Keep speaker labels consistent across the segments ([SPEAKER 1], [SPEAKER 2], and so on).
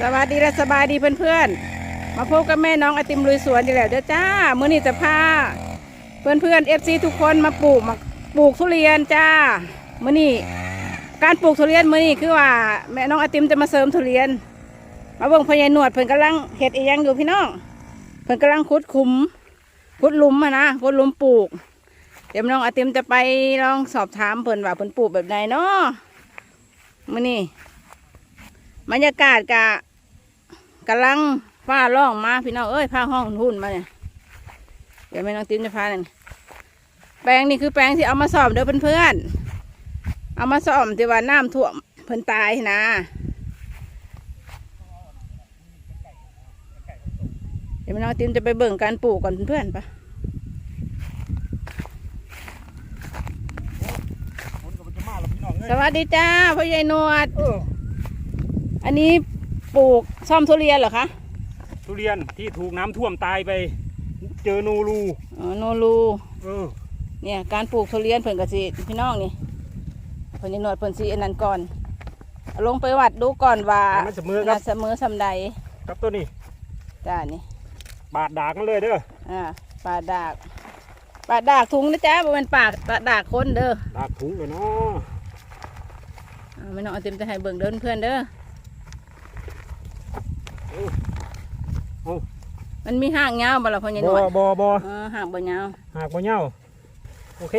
[SPEAKER 1] สวัสดีและสบายดีเพื่อนๆ มาพบกับแม่น้องไอติมลุยสวนอีกแล้วเด้อจ้าเมื้อนี้จะพาเพื่อนๆเอฟซีทุกคนมาปลูกมาปลูกทุเรียนจ้าเมื้อนี้การปลูกทุเรียนมื้อนี้คือว่าแม่น้องไอติมจะมาเสริมทุเรียน มาเบิ่งพญายหนวดเพิ่นกำลังเฮ็ดอียังอยู่พี่น้องเพิ่นกำลังขุดขุมขุดหลุมอะนะขุดหลุมปลูก เดี๋ยวน้องไอติมจะไปลองสอบถามเพิ่นว่าเพิ่นปลูกแบบใดเนาะมื้อนี้บรรยากาศกะ กำลังฟ้าร้องมาพี่น้องเอ้ยผ้าห้องหุ่นมาเนี่ยเดี๋ยวแม่น้องติ้มจะพาเนี่ยแปลงนี่คือแปลงที่เอามาสอบเด้อเพื่อนๆเอามาสอบที่ว่าน้ำท่วมเพิ่นตายนะเดี๋ยวแม่น้องติ้มจะไปเบิ่งการปลูกก่อนเพื่อนๆปะสวัสดีจ้าพ่อใหญ่นวด
[SPEAKER 2] เออ
[SPEAKER 1] อันนี้ ปลูกซ่อมทุเรียนเหรอคะ
[SPEAKER 2] ทุเรียนที่ถูกน้ำท่วมตายไป เจอโนรู
[SPEAKER 1] อ๋อโนรู
[SPEAKER 2] เออ
[SPEAKER 1] เนี่ยการปลูกทุเรียนเพิ่นกสิพี่น้องนี่เพิ่นจะหนวดเพิ่นสีอันนั้นก่อนเอาลงไปวัดดูก่อนว่า
[SPEAKER 2] มันเสมอครับ
[SPEAKER 1] น่าเสมอสำใด
[SPEAKER 2] กับตัวนี้
[SPEAKER 1] จ้านี่
[SPEAKER 2] บาดดากมันเลยเด้อ
[SPEAKER 1] อ่าปลาดากปลาดากถุงนะจ๊ะบ่แม่นปากปลาดากคนเด้อ
[SPEAKER 2] ดากถุงเลยเนาะ
[SPEAKER 1] อ่าไม่น้องเอาเต็มจะให้เบิ่งเดินเพื่อนเด้อ มันมีหางยาวบ่ล่ะพ่อใหญ่หน
[SPEAKER 2] บ
[SPEAKER 1] ว
[SPEAKER 2] อ
[SPEAKER 1] ด
[SPEAKER 2] บอบอ
[SPEAKER 1] เออหางบ่ยาว
[SPEAKER 2] หากบ่เหย้าโอเค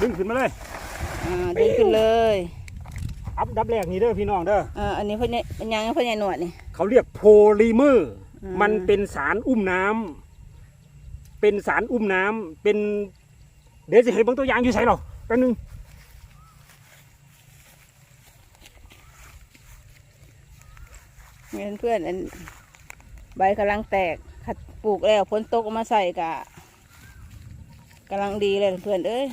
[SPEAKER 2] ดึงขึ้นมาเลย
[SPEAKER 1] อ่าดึงขึ้นเลย
[SPEAKER 2] อัพดับแรกนี่เด้อพี่น้องเด้อ
[SPEAKER 1] อ่าอันนี้พ่อใหญ่อันยังพ่อใหญ่หนวดนี่
[SPEAKER 2] เขาเรียกโพลิเมอร์
[SPEAKER 1] อืม
[SPEAKER 2] มันเป็นสารอุ้มน้ำเป็นสารอุ้มน้ำเป็น เดี๋ยวจะเห็นบางตัวอย่างอยู่ใส่หรอแป๊บนึง
[SPEAKER 1] นี่เพื่อนๆอันใบกำลังแตกขัดปลูกแล้วฝนตกเอามาใส่กะกำลังดีเลยเพื่อนเอ้ย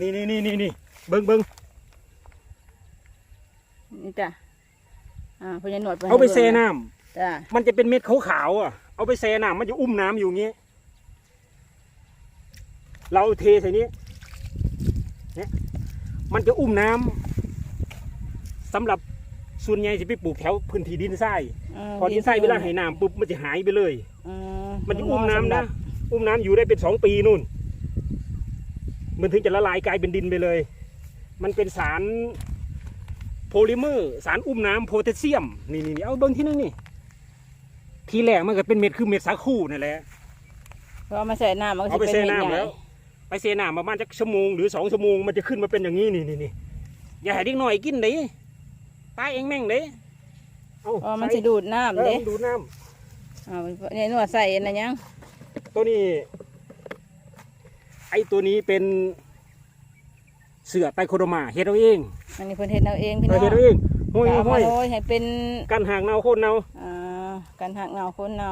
[SPEAKER 2] นี่นี่นี่นี่นี่เบิ้งเบิ้ง
[SPEAKER 1] นี่จ้ะอ่าพญาหนวด
[SPEAKER 2] เอาไป
[SPEAKER 1] ให้
[SPEAKER 2] เซ
[SPEAKER 1] บิ่ง
[SPEAKER 2] น้
[SPEAKER 1] จ้ะำ
[SPEAKER 2] มันจะเป็นเม็ดขาวๆอะ เอาไปเซน้ำมันจะอุ้มน้ำอยู่อย่างงี้ เราเทใส่นี้เนี่ยมันจะอุ้มน้ำสำหรับ ส่วนใหญ่จะไปปลูกแถวพื้นที่ดินทรายพอดินทรายเวลาให้น้ำปุ๊บมันจะหายไปเลย
[SPEAKER 1] อื
[SPEAKER 2] มันจะอุ้มน้ำนะอุ้มน้ำอยู่ได้เป็นสองปีนู่น มันถึงจะละลายกลายเป็นดินไปเลย มันเป็นสารโพลิเมอร์สารอุ้มน้ำโพแทสเซียมนี่นี่นี่เอาเบิ้งที่นึงนี่ ทีแรกมันก็เป็นเม็ดคือเม็ดสาคูนั่นแหละ
[SPEAKER 1] พอเอามาใส่น้ำมันก็
[SPEAKER 2] เอา
[SPEAKER 1] จะ
[SPEAKER 2] ไป
[SPEAKER 1] เป็น
[SPEAKER 2] เซ
[SPEAKER 1] เม็ด
[SPEAKER 2] น้ำ
[SPEAKER 1] ใหญ่
[SPEAKER 2] แล้วไปเซน้ำประมาณจักชั่วโมงหรือสองชั่วโมงมันจะขึ้นมาเป็นอย่างนี้นี่นี่นี่อย่าให้เด็กหน่อยกินเด้ตายเองแม่งเด้เอา
[SPEAKER 1] พอมัน
[SPEAKER 2] ใส่
[SPEAKER 1] จะดูดน้ำ
[SPEAKER 2] เออ
[SPEAKER 1] เด้
[SPEAKER 2] มันดูดน้
[SPEAKER 1] อ่าพญาหนวดใส่อันนั้นยังำ
[SPEAKER 2] ตัวนี้ ไอ้ตัวนี้เป็น เสือไตรโคโดมาเฮ็ดเอาเอง
[SPEAKER 1] อันนี้เพิ่นเฮ็ดเอาเองพี่
[SPEAKER 2] เอ
[SPEAKER 1] น้
[SPEAKER 2] อ
[SPEAKER 1] อง
[SPEAKER 2] เฮ็ดเอาเองห้อย
[SPEAKER 1] เอา
[SPEAKER 2] ห้
[SPEAKER 1] มา
[SPEAKER 2] อย
[SPEAKER 1] โรยให้เป็น
[SPEAKER 2] กันหางเนาโคนเนา
[SPEAKER 1] อ่าการหักเงาโคนเงา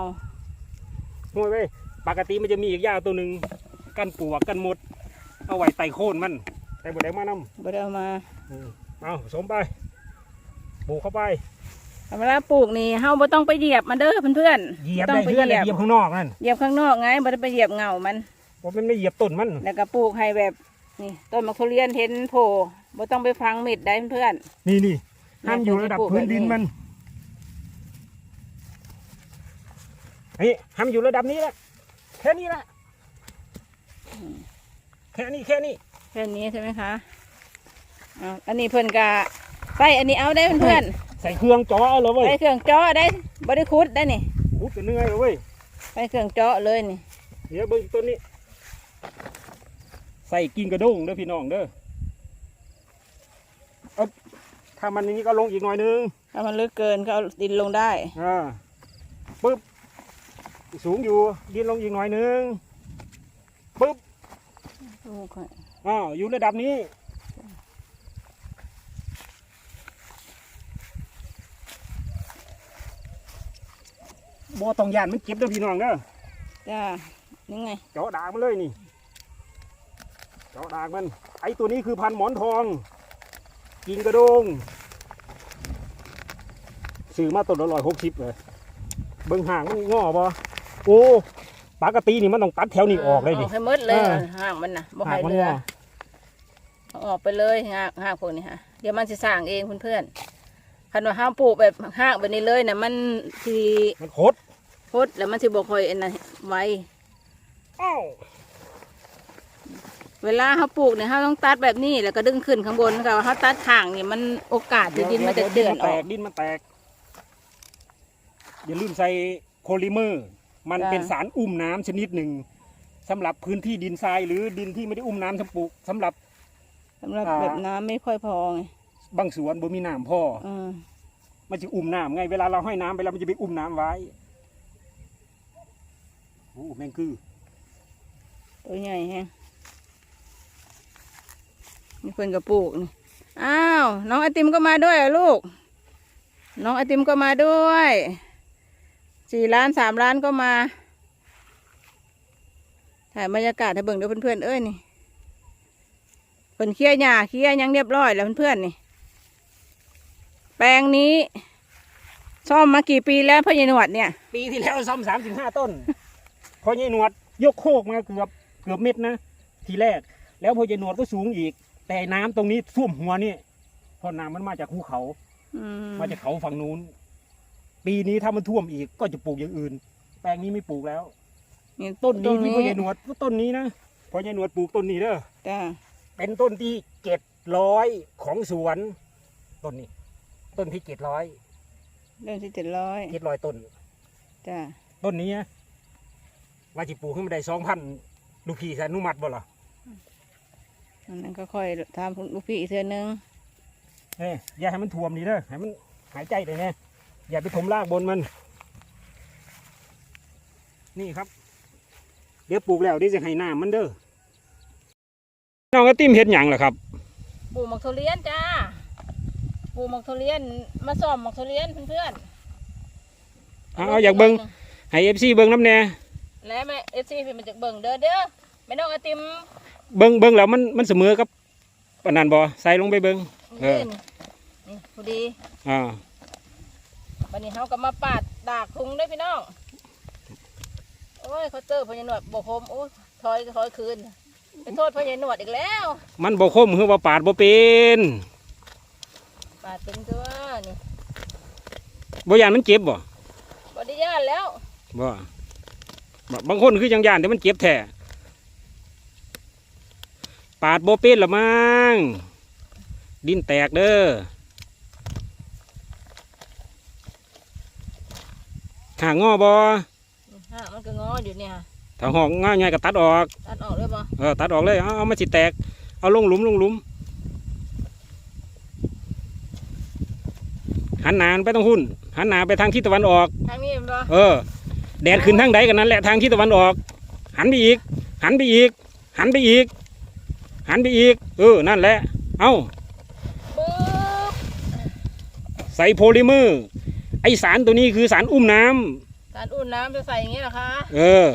[SPEAKER 2] ห้อยไว้ปกติมันจะมีอีกยาตัวหนึ่งกันปลวกกันหมด เอาไว้ไต่โคนมันแต่บ่ได้มานำ
[SPEAKER 1] บ่ได้เอามา
[SPEAKER 2] อืมเอาผสมไป ปลูกเข้าไป
[SPEAKER 1] เวลาปลูกนี่เฮาบ่ต้องไปเหยียบมันเด้อเพื่อนๆ
[SPEAKER 2] เหยียบ
[SPEAKER 1] บ่ต้
[SPEAKER 2] ได้
[SPEAKER 1] องไป
[SPEAKER 2] เพื่อน
[SPEAKER 1] เหยียบ
[SPEAKER 2] เหยียบข้างนอกนั่น
[SPEAKER 1] เหยียบข้างนอกไงบ่ได้ไปเหยียบเงามัน
[SPEAKER 2] ผมมันไม่เหยียบต้นมัน
[SPEAKER 1] แล้วก็ปลูกให้แบบนี่ต้นมะทุเรียนเห็นโผล่บ่ต้องไปฟังมิดได้เพื่อน
[SPEAKER 2] นี่นี่ห้ามอยู่ระดับพื้นดินมันนี่ห้ามอยู่ระดับนี้แหละแค่นี้แหละแค่นี้แค่นี้
[SPEAKER 1] แค่นี้ใช่ไหมคะอ่าอันนี้เพื่อนกะ ใส่อันนี้เอาได้เพื่อน
[SPEAKER 2] ใส่เครื่องจ่อเอาเลย
[SPEAKER 1] ๆ
[SPEAKER 2] เว้ย
[SPEAKER 1] ใส่เครื่องเจาะได้บริคุดได้นี่
[SPEAKER 2] พูดจะเหนื่อยเลยเว้ย
[SPEAKER 1] ใส่เครื่องเจาะเลยนี่
[SPEAKER 2] เดี๋ยวเบิ้งต้นนี้ ใส่กิ่งกระด้งเด้อพี่น้องเด้อเอาถ้ามันอย่างนี้ก็ลงอีกหน่อยนึง
[SPEAKER 1] ถ้ามันลึกเกินก็เอาดินลงได้
[SPEAKER 2] อ่าปึ๊บสูงอยู่ดินลงอีกหน่อยนึงปึ๊บ อ้าวอยู่ระดับนี้ บ่ต้องยานมันเก็บเด้อพี่น้องเด้อ
[SPEAKER 1] จ้านี่ไง
[SPEAKER 2] เจาะดากมันเลยนี่ เจาะดากมัน ไอตัวนี้คือพันธุ์หมอนทอง กินกระโดงซื้อมาต้นละร้อยหกสิบเลย เบิ่งห่างมันงอบ่โอ้ปกตินี่มันต้องตัดแถวนี้ออกเลย
[SPEAKER 1] อ
[SPEAKER 2] ดิ
[SPEAKER 1] อกให้หมดเลย
[SPEAKER 2] เออ
[SPEAKER 1] ห่างมันนะบ่
[SPEAKER 2] ห่า
[SPEAKER 1] ให้
[SPEAKER 2] งมัน
[SPEAKER 1] เรื
[SPEAKER 2] ง
[SPEAKER 1] อ
[SPEAKER 2] อ
[SPEAKER 1] เอาออกไปเลยหากหากพวกนี้ค่ะเดี๋ยวมันจะสร้างเองเพื่อนๆคันว่าห้ามปลูกแบบหากแบบนี้เลยนะมันที
[SPEAKER 2] มันโคตร
[SPEAKER 1] พดแล้วมันสิบกคอยอันนั้นไว้
[SPEAKER 2] อ้าว
[SPEAKER 1] เวลาเขาปลูกเนี่ยเขาต้องตัดแบบนี้แล้วก็ดึงขึ้นข้างบนค่ะว่าเขาตัดข้างนี่มันโอกาสที่ดินมันจะเดือนออก
[SPEAKER 2] ดินมันแตก อย่าลืมใส่โพลิเมอร์ มัน
[SPEAKER 1] จ้ะ
[SPEAKER 2] เป็นสารอุ้มน้ำชนิดหนึ่งสำหรับพื้นที่ดินทรายหรือดินที่ไม่ได้อุ้มน้ำทำปลูกสำหรับ
[SPEAKER 1] สำหรับ
[SPEAKER 2] อ่า
[SPEAKER 1] แบบน้ำไม่ค่อยพอไง
[SPEAKER 2] บางสวนบ่มีน้ำพ่อ
[SPEAKER 1] อืม
[SPEAKER 2] มันจะอุ้มน้ำไง เวลาเราให้น้ำไปแล้วมันจะไปอุ้มน้ำไว้ โอ้แมงคือ
[SPEAKER 1] ตัวใหญ่แฮงนี่เพิ่นก็ปลูกนี่ อ้าว น้องไอติมก็มาด้วยเหรอลูก น้องไอติมก็มาด้วยสี่ล้านสามล้านก็มา ถ่ายบรรยากาศให้เบิ่งเด้อเพื่อนๆเอ้ยนี่เพิ่นเคลียร์หญ้าเคลียร์หยังเรียบร้อยแล้วเพื่อนๆนี่ แปลงนี้ ซ่อมมากี่ปีแล้วพ่อใหญ่หนวดเนี่ย
[SPEAKER 2] ปีที่แล้วซ่อมสามสิบห้าต้น พอใหญ่หนวดยกโคกมาเกือบเกือบเม็ดนะ ทีแรก แล้วพอใหญ่หนวดก็สูงอีก แต่น้ำตรงนี้ท่วมหัวนี่เพราะน้ำมันมาจากภูเขา
[SPEAKER 1] อืม
[SPEAKER 2] มาจากเขาฝั่งนู้น ปีนี้ถ้ามันท่วมอีกก็จะปลูกอย่างอื่น แปลงนี้ไม่ปลูกแล้ว
[SPEAKER 1] นี่
[SPEAKER 2] ต้นนี้ที่พ่อใหญ่
[SPEAKER 1] นี้
[SPEAKER 2] หนวดต้นนี้นะพ่อใหญ่หนวดปลูกต้นนี้เด้อ
[SPEAKER 1] จ้า
[SPEAKER 2] เป็นต้นที่เจ็ดร้อยของสวนต้นนี้ ต้นที่เจ็ดร้อย
[SPEAKER 1] เรื่องที่เจ็ดร้อย
[SPEAKER 2] เจ็ดร้อยต้น
[SPEAKER 1] จ้า
[SPEAKER 2] ต้นนี้นะ ว่าจิปลูกขึ้นมาได้สองพันลูกพี่สนุมัติบ่ล่ะ
[SPEAKER 1] อันนั้นก็ค่อยทำลูกพี่อีกเทือนึง
[SPEAKER 2] เอ้ยอย่าให้มันท่วมนี่เด้อให้มันหายใจเลยเนี่ยอย่าไปถมรากบนมัน นี่ครับ เดี๋ยวปลูกแล้วเดี๋ยวจะให้น้ำมันเด้อน้องก็ติ้มเห็ดหยังล่ะครับ
[SPEAKER 1] ปลูกหมักทุเรียนจ้า ปลูกหมักทุเรียน มาซ่อมหมักทุเรียนเพื่อนๆ
[SPEAKER 2] เอาเอาอยากเบิ่งให้เอฟซีเบิ่งน้ำแน่
[SPEAKER 1] แล้วแม่เอฟซีมันจะเบิ่งเด้อเด้อแม่น้องไอติม
[SPEAKER 2] เบิ่งเบิ่งแล้วมันมันเสมอกับปานนันบ่ใส่ลงไปเบิ่งเออ
[SPEAKER 1] นี่นี่พอดี
[SPEAKER 2] อ่า
[SPEAKER 1] วันนี้เขาก็มาปาดดากทุงได้อพี่น้องโอ้ยเขาเจอพญาหนวดบอกผมโอ้ยถอยถอยคืนไปโทษพญาหนวดอีกแล้ว
[SPEAKER 2] มันบ่คมคือว่าปาดบ่เป็น
[SPEAKER 1] ปาดเป็นตัวนี่
[SPEAKER 2] บ่ยานมันเจ็บบ่
[SPEAKER 1] บไดิยานแล้ว
[SPEAKER 2] บ่ บบบางคนคือจังยานแต่มันเจ็บแท้ปาดบ่เป็นละมั้งดินแตกเด้อหางงอบ่
[SPEAKER 1] ฮะมันก็งออยู่เนี่ย
[SPEAKER 2] ถ้าหอกงอใหญ่ก็ตัดออก
[SPEAKER 1] ตัดออกเลยบ่
[SPEAKER 2] เออตัดออกเลยเอาเอามาสิแตก เอาลงหลุมลงหลุม หันหนานไปต้องหุ่น หันหนาไปทางทิศตะวันออก
[SPEAKER 1] ทางนี้มันบ่
[SPEAKER 2] เออ แดดขึ้นทางใดกันนั้นแหละทางทิศตะวันออก หันไปอีก หันไปอีก หันไปอีก หันไปอีก เออ นั่นแหละ เอา
[SPEAKER 1] ปึ๊บ
[SPEAKER 2] ใส่โพลิเมอร์ ไอสารตัวนี้คือสารอุ้มน้ำ
[SPEAKER 1] การอุ่นน้ำจะใส่อย่างนี้เหรอคะ
[SPEAKER 2] เออ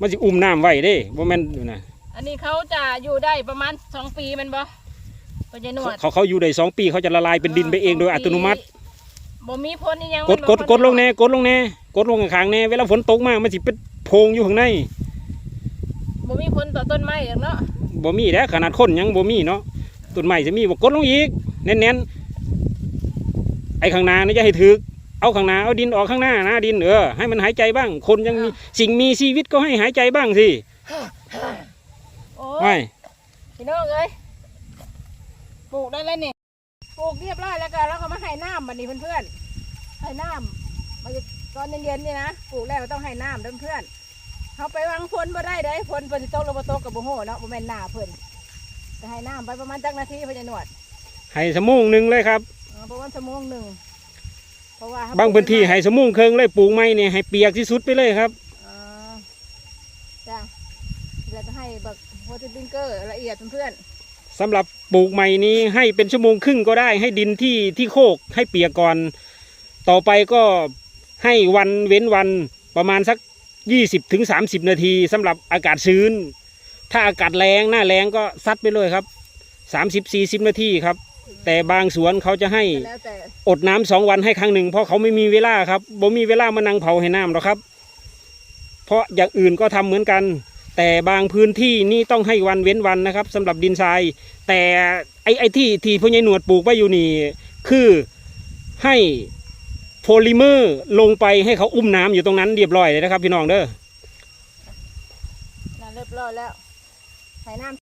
[SPEAKER 2] มันจะอุ้มน้ำไว้เด้บ่แม่นอยู่นะ
[SPEAKER 1] อันนี้เขาจะอยู่ได้ประมาณสองปีแมันบ่พญาหนวด
[SPEAKER 2] เขาเขาอยู่ได้สองปีเขาจะละลายเป็นดินไปเองโดยอัตโนมัติ
[SPEAKER 1] บ่มีพ้นนี่ยัง
[SPEAKER 2] กดกดกดลงแน่กดลงแน่กดลงข้างๆแน่เวลาฝนตกมากมันสิเป็นโพรงอยู่ข้างใน
[SPEAKER 1] บ่มีพ้นต่อต้นไม้หรอกเนาะ
[SPEAKER 2] บ่มีแล้วขนาดคนยังบ่มีเนาะต้นไม้จะมีบ่กดลงอีกเน้นๆไอ้ข้างหน้านี่จะให้ถึกเอาข้างหน้าเอาดินออกข้างหน้านะดินเออให้มันหายใจบ้าง คนยังมีสิ่งมีชีวิตก็ให้หายใจบ้างสิ
[SPEAKER 1] โอ้
[SPEAKER 2] ไม่
[SPEAKER 1] ยพี่น้องเอ้ยปลูกได้แล้วนี่ ปลูกเรียบร้อยแล้วก็แล้วก็มาให้น้ำบัดนี้เพื่อนๆให้น้ำมาตอนเย็นๆนี่นะปลูกแล้วก็ต้องให้น้ำเพื่อนๆเขาไปวางฝนบ่ได้ได้ฝนฝนสิตกหรือบ่ตกกับบ่ฮู้เนาะบ่แม่นหน้าเพิ่นจะให้น้ำไปประมาณจักนาทีเพิ่นจะหนวด
[SPEAKER 2] ให้สมงหนึ่งเลยครับ
[SPEAKER 1] เออประมาณชั่วโมงหนึ่งเพราะว่าเข
[SPEAKER 2] บางพื้นที่ให้สมงเคิงเลยปลูกไม้เนี่ยให้เปียกที่สุดไปเลยครับ
[SPEAKER 1] อ่าจ้ะเดี๋ยวจะให้แบบโพติบิงเกอร์ละเอียดเพื่อน
[SPEAKER 2] สำหรับปลูกใหม่นี้ให้เป็นชั่วโมงครึ่งก็ได้ ให้ดินที่ที่โคกให้เปียกก่อน ต่อไปก็ให้วันเว้นวันประมาณสัก 20ถึง30นาทีสำหรับอากาศชื้น ถ้าอากาศแรงหน้าแรงก็ซัดไปเลยครับ30 40 นาทีครับ แต่บางสวนเขาจะให้อดน้ำสองวันให้ครั้งหนึ่งเพราะเขาไม่มีเวลาครับบ่มีเวลามานั่งเผาให้น้ำหรอกครับ เพราะอย่างอื่นก็ทำเหมือนกัน แต่บางพื้นที่นี่ต้องให้วันเว้นวันนะครับสำหรับดินทราย แต่ไอ้ไอ้ที่ที่พ่อใหญ่หนวดปลูกไว้อยู่นี่คือให้โพลิเมอร์ลงไปให้เขาอุ้มน้ำอยู่ตรงนั้นเรียบร้อยเลยนะครับ พี่น้องเด้อ
[SPEAKER 1] เรียบร้อยแล้วใส่น้ำ